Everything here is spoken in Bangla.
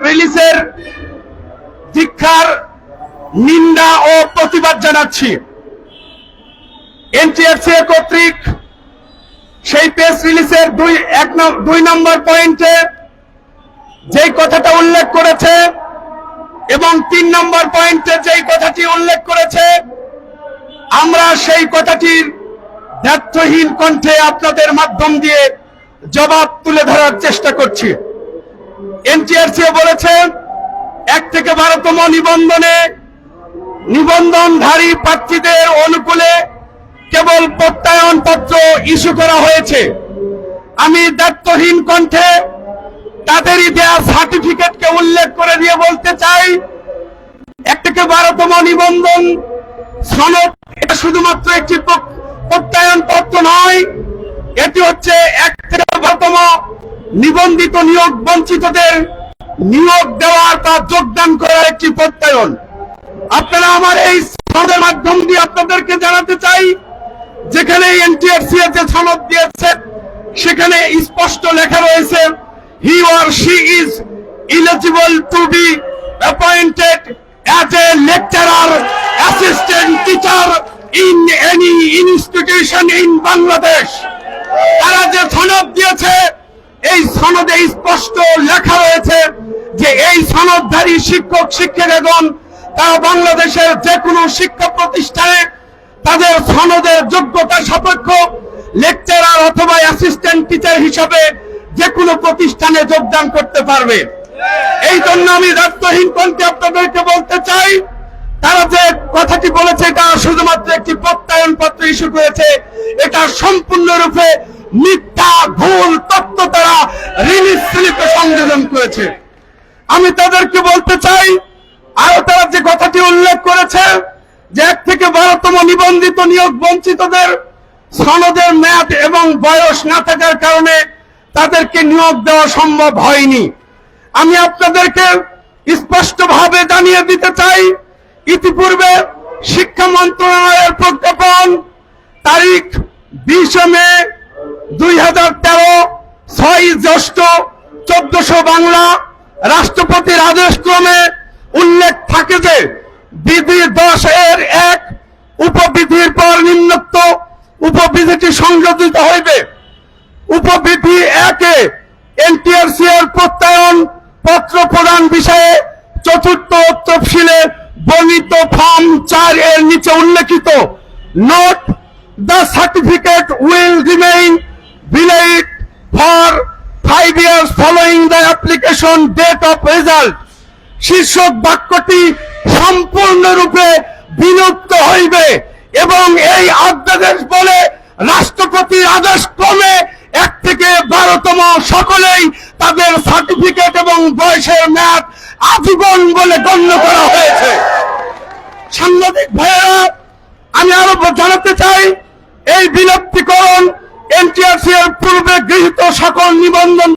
রিলিজের দীক্ষার নিন্দা ও প্রতিবাদ জানাচ্ছি। এনটিএফসি কর্তৃক সেই প্রেস রিলিজের দুই এক দুই নম্বর পয়েন্টে যেই কথাটা উল্লেখ করেছে এবং তিন নম্বর পয়েন্টে যেই কথাটি উল্লেখ করেছে, আমরা সেই কথাটির ব্যর্থহীন কণ্ঠে আপনাদের মাধ্যম দিয়ে জবাব তুলে ধরার চেষ্টা করছি। এনটিআরসি বলেছে এক থেকে বারোতম নিবন্ধনে নিবন্ধনধারী প্রার্থীদের অনুকূলে কেবল প্রত্যয়ন পত্র ইস্যু করা হয়েছে। আমি দায়িত্বহীন কণ্ঠে তাদেরই দেওয়া সার্টিফিকেটকে উল্লেখ করে দিয়ে বলতে চাই, এক থেকে বারোতম নিবন্ধন সনদ, এটা শুধুমাত্র একটি প্র- প্রত্যয়ন পত্র নয়, এটি হচ্ছে এক থেকে বারোতম নিবন্ধিত নিয়োগ বঞ্চিতদের নিয়োগ দেওয়ার বা যোগদান করার একটি প্রত্যয়ন। আপনারা আমার এই সনদের মাধ্যম দিয়ে আপনাদেরকে জানাতে চাই, যেখানে এনটিআরসি এর যে সনদ দিয়েছে, সেখানে স্পষ্ট লেখা রয়েছে he or she is eligible to be appointed as a lecturer assistant teacher in any institution in Bangladesh তারা যে সনদ দিয়েছে এই সনদে স্পষ্ট লেখা রয়েছে যে এই সনদধারী শিক্ষক শিক্ষিকাগণ তারা বাংলাদেশের যে কোনো শিক্ষা প্রতিষ্ঠানে তাদের সনদের যোগ্যতা সাপেক্ষ লেকচারার অথবা অ্যাসিস্ট্যান্ট টিচার হিসাবে যে কোনো প্রতিষ্ঠানে যোগদান করতে পারবে। এই জন্য আমি কণ্ঠে আপনাদেরকে বলতে চাই, তারা যে কথাটি বলেছে এটা শুধুমাত্র একটি প্রত্যয়ন পত্র ইস্যু করেছে, এটা সম্পূর্ণরূপে মিথ্যা, ভুল তত্ত্ব তারা করেছে। আমি তাদেরকে বলতে চাই আরও তারা যে কথাটি উল্লেখ করেছে, যে এক থেকে বারোতম নিবন্ধিত নিয়োগ বঞ্চিতদের সনদের মেয়াদ এবং বয়স না থাকার কারণে তাদেরকে নিয়োগ দেওয়া সম্ভব হয়নি। আমি আপনাদেরকে স্পষ্টভাবে জানিয়ে দিতে চাই, ইতিপূর্বে শিক্ষা মন্ত্রণালয়ের প্রজ্ঞাপন তারিখ বিশে মে দুই হাজার তেরো ছয় জ্যৈষ্ঠ চোদ্দশো বাংলা রাষ্ট্রপতির আদেশ ক্রমে উল্লেখ থাকে যে, বিধি দশ এর এক উপবিধির পর নিম্নোক্ত উপবিধিটি সংযোজিত হইবে। উপবিধি একে এনটিআরসি এর প্রত্যয়ন পত্র প্রদান বিষয়ে চতুর্থ তফসিলে বর্ণিত ফর্ম চার এর নিচে উল্লেখিত। Note the certificate will remain valid application date of result শীর্ষক বাক্যটি সম্পূর্ণরূপে বিলুপ্ত হইবে এবং এই অধ্যাদেশ বলে রাষ্ট্রপতির আদেশ ক্রমে এক থেকে বারোতম সকলেই তাদের সার্টিফিকেট এবং বয়সের ম্যাপ আজীবন বলে গণ্য করা হয়েছে। সাংবাদিক ভাইয়েরা, আমি আরও জানাতে চাই, এই বিলুপ্তিকরণ এনটিআরসি এর পূর্বে গৃহীত সকল নিবন্ধন